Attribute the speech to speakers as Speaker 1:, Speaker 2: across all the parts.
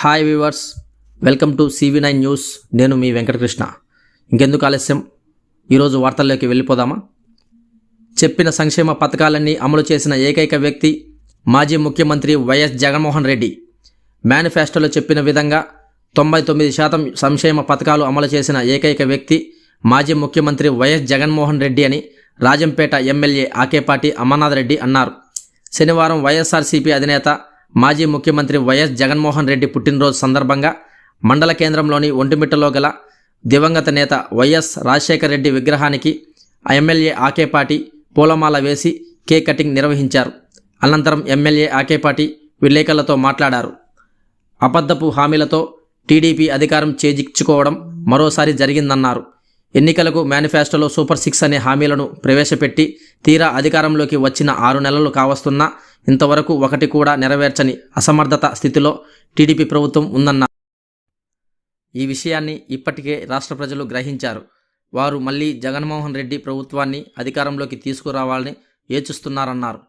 Speaker 1: Hi viewers welcome to CV nine news నేను మీ వెంకటకృష్ణ. ఇంకెందుకు ఆలస్యం? ఈరోజు వార్తల్లోకి వెళ్ళిపోదామా? చెప్పిన సంక్షేమ పథకాలన్నీ అమలు చేసిన ఏకైక వ్యక్తి మాజీ ముఖ్యమంత్రి వైఎస్ జగన్మోహన్ రెడ్డి. మేనిఫెస్టోలో చెప్పిన విధంగా తొంభై తొమ్మిది శాతం సంక్షేమ పథకాలు అమలు చేసిన ఏకైక వ్యక్తి మాజీ ముఖ్యమంత్రి వైఎస్ జగన్మోహన్ రెడ్డి అని రాజంపేట ఎమ్మెల్యే ఆకేపాటి అమర్నాథ్ రెడ్డి అన్నారు. శనివారం వైఎస్ఆర్సీపీ అధినేత మాజీ ముఖ్యమంత్రి వైఎస్ జగన్మోహన్ రెడ్డి పుట్టినరోజు సందర్భంగా మండల కేంద్రంలోని ఒంటిమిట్టలో గల దివంగత నేత వైఎస్ రాజశేఖర రెడ్డి విగ్రహానికి ఎమ్మెల్యే ఆకేపాటి పూలమాల వేసి కేక్ కటింగ్ నిర్వహించారు. అనంతరం ఎమ్మెల్యే ఆకేపాటి విలేకరులతో మాట్లాడారు. అబద్ధపు హామీలతో టీడీపీ అధికారం చేజిక్చుకోవడం మరోసారి జరిగిందన్నారు. ఎన్నికలకు మేనిఫెస్టోలో సూపర్ సిక్స్ అనే హామీలను ప్రవేశపెట్టి తీరా అధికారంలోకి వచ్చిన ఆరు నెలలు కావస్తున్నా ఇంతవరకు ఒకటి కూడా నెరవేర్చని అసమర్థత స్థితిలో టీడీపీ ప్రభుత్వం ఉందన్నారు ఈ విషయాన్ని ఇప్పటికే రాష్ట్ర ప్రజలు గ్రహించారు. వారు మళ్ళీ జగన్మోహన్ రెడ్డి ప్రభుత్వాన్ని అధికారంలోకి తీసుకురావాలని యోచిస్తున్నారన్నారు.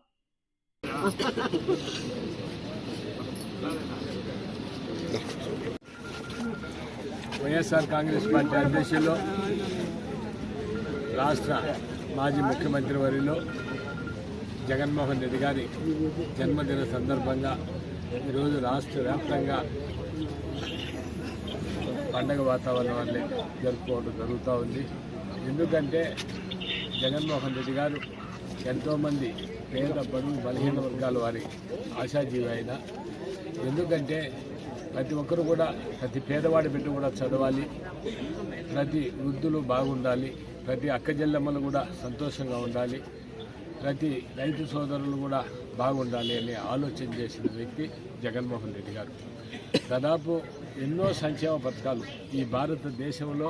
Speaker 2: వైఎస్ఆర్ కాంగ్రెస్ పార్టీ అధ్యక్షులు రాష్ట్ర మాజీ ముఖ్యమంత్రి వర్యులు జగన్మోహన్ రెడ్డి గారి జన్మదిన సందర్భంగా ఈరోజు రాష్ట్ర వ్యాప్తంగా పండగ వాతావరణం వల్లే జరుపుకోవడం జరుగుతూ ఉంది. ఎందుకంటే జగన్మోహన్ రెడ్డి గారు ఎంతోమంది పేద బడుగు బలహీన వర్గాల వారి ఆశాజీవి అయిన ఎందుకంటే ప్రతి ఒక్కరు కూడా ప్రతి పేదవాడి బిడ్డ కూడా చదవాలి. ప్రతి వృద్ధులు బాగుండాలి. ప్రతి అక్కజెల్లమ్మలు కూడా సంతోషంగా ఉండాలి. ప్రతి రైతు సోదరులు కూడా బాగుండాలి అని ఆలోచన చేసిన వ్యక్తి జగన్మోహన్ రెడ్డి గారు. దాదాపు ఎన్నో సంక్షేమ పథకాలు ఈ భారతదేశంలో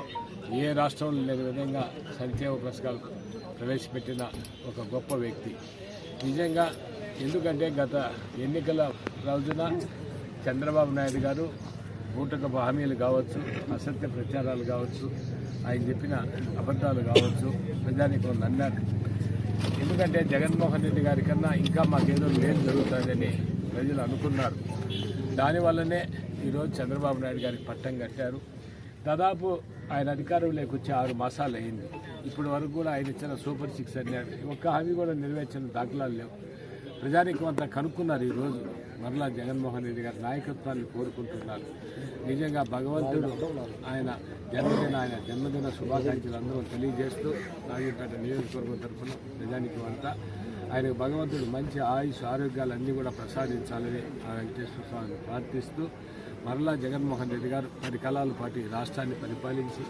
Speaker 2: ఏ రాష్ట్రంలో లేని విధంగా సంక్షేమ పథకాలు ప్రవేశపెట్టిన ఒక గొప్ప వ్యక్తి. నిజంగా ఎందుకంటే గత ఎన్నికల రోజున చంద్రబాబు నాయుడు గారు బూటకపు హామీలు కావచ్చు అసత్య ప్రచారాలు కావచ్చు ఆయన చెప్పిన అబద్ధాలు కావచ్చు ప్రజానికి అన్నారు ఎందుకంటే జగన్మోహన్ రెడ్డి గారి కన్నా ఇంకా మాకేదో మేలు జరుగుతుందని ప్రజలు అనుకున్నారు. దానివల్లనే ఈరోజు చంద్రబాబు నాయుడు గారికి పట్టం కట్టారు. దాదాపు ఆయన అధికారంలోకి వచ్చి ఆరు మాసాలు అయింది ఇప్పటి వరకు కూడా ఆయన ఇచ్చిన సూపర్ సిక్స్ అన్నారు ఒక్క హామీ కూడా నెరవేర్చిన దాఖలాలు లేవు. ప్రజానికి అంతా కనుక్కున్నారు ఈరోజు మరలా జగన్మోహన్ రెడ్డి గారి నాయకత్వాన్ని కోరుకుంటున్నారు. నిజంగా భగవంతుడు ఆయన జన్మదిన ఆయన జన్మదిన శుభాకాంక్షలు అందరూ తెలియజేస్తూ నాగేపేట నియోజకవర్గం తరఫున ప్రజానికి అంతా ఆయనకు భగవంతుడు మంచి ఆయుష్ ఆరోగ్యాలు అన్నీ కూడా ప్రసాదించాలని ఆ వెంకటేశ్వర స్వామిని ప్రార్థిస్తూ మరలా జగన్మోహన్ రెడ్డి గారు పది కళాలు పాటు రాష్ట్రాన్ని పరిపాలించి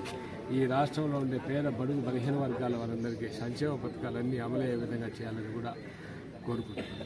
Speaker 2: ఈ రాష్ట్రంలో ఉండే పేద బడుగు బలహీన వర్గాల వారందరికీ సంక్షేమ పథకాలన్నీ అమలయ్యే విధంగా చేయాలని కూడా కోరుకుంటున్నాను.